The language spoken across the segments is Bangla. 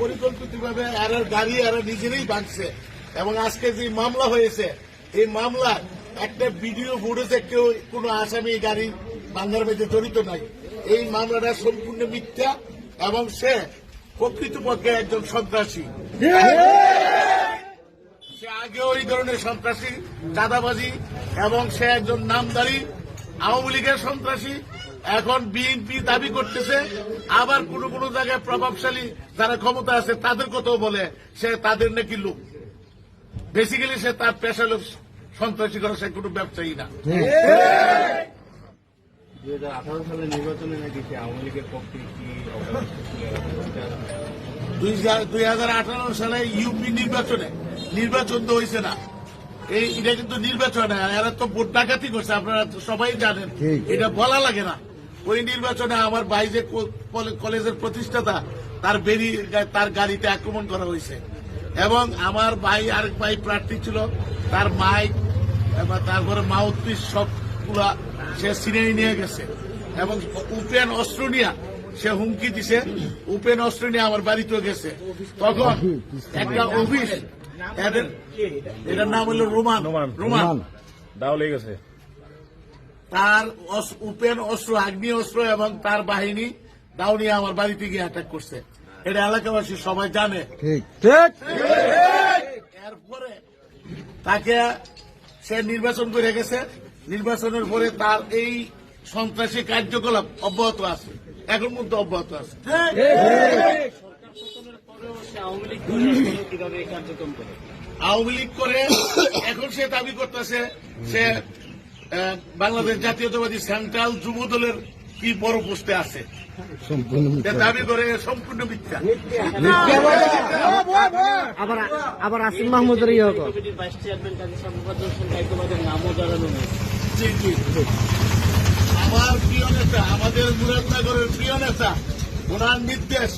পরিকল্পিতভাবে এরা গাড়ি এরা নিজেরাই ভাঙছে। এবং আজকে যে মামলা হয়েছে, এই মামলা একটা ভিডিও ফুটেজে কেউ, কোনো আসামি গাড়ি ভাঙার মধ্যে জড়িত নাই। এই মামলাটা সম্পূর্ণ মিথ্যা এবং সে প্রকৃতপক্ষে একজন সন্ত্রাসী। সে আগেও এই ধরনের সন্ত্রাসী, চাঁদাবাজি এবং সে একজন নামদারি আওয়ামী লীগের সন্ত্রাসী এখন বিএনপি দাবি করতেছে আবার কোন কোন জায়গায় প্রভাবশালী যারা ক্ষমতা আছে তাদের কথাও বলে সে তাদের নাকি লোক। বেসিক্যালি সে তার পেশা লোক সন্ত্রাসী করা সে কোনো ব্যবসায়ী না। দুই হাজার আঠারো সালের নির্বাচনে নাকি সে আওয়ামী লীগের পক্ষে কি অবস্থা? ছিল এটা দুই দুই হাজার আঠারো সালে ইউপি নির্বাচনে নির্বাচন তো হয়েছে না। এই এটা কিন্তু নির্বাচনে এরা তো ভোট ডাকাতি করছে আপনারা সবাই জানেন। এটা বলা লাগে না। ওই নির্বাচনে আমার ভাই যে কলেজের প্রতিষ্ঠাতা তার বেরি তার গাড়িতে আক্রমণ করা হয়েছে। এবং আমার ভাই আরেক ভাই প্রার্থী ছিল তার মাইক তারপরে মাউথপিস সবগুলা সে সিনেই নিয়ে গেছে। এবং উপেন অস্ত্র নিয়ে সে হুমকি দিছে। উপেন অস্ত্র নিয়ে আমার বাড়িতেও গেছে। তখন একটা অফিস এদের এটার নাম হলো রোমান। রোমান। রোমান। দাও লেগে গেছে। তার উপেন অস্ত্র আগ্নেয় অস্ত্র এবং তার বাহিনী দাউনিয়া আমার বাড়িতে গিয়ে অ্যাটাক করছে। এটা এলাকাবাসী সবাই জানে। ঠিক ঠিক। এরপরে তাকে সে নির্বাচন করে গেছে। নির্বাচনের পরে তার এই সন্ত্রাসী কার্যকলাপ অব্যাহত আছে। এখন মধ্যে অব্যাহত আছে। আওয়ামী লীগ করে এখন সে দাবি করতেছে সে আহ, বাংলাদেশ জাতীয়তাবাদী সেন্ট্রাল যুব দলের কি বড় পোস্টে আছে? সম্পূর্ণ সে দাবি করে সম্পূর্ণ মিথ্যা। আবার আবার আসিম মাহমুদের ইয়ে হোক ভাইস চেয়ারম্যান কাজী শামুকাদ্দ হোসেন নামও জানানো হয়েছে জি, জি। আমার প্রিয় নেতা আমাদের মুরাদনগরের প্রিয় নেতা ওনার নির্দেশ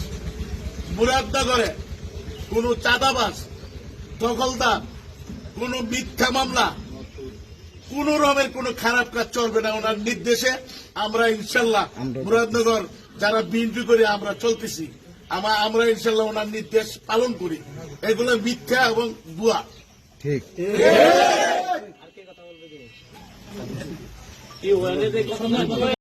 মুরাদনগরে কোন চাঁদাবাজ দখলদার কোন মিথ্যা মামলা কোন রকমের কোন খারাপ কাজ চলবে না ওনার নির্দেশে। আমরা ইনশাল্লাহ মুরাদনগর যারা বিএনপি করে আমরা চলতেছি। আমা- আমরা ইনশাল্লাহ ওনার নির্দেশ পালন করি। এগুলো মিথ্যা এবং বুয়া ঠিক।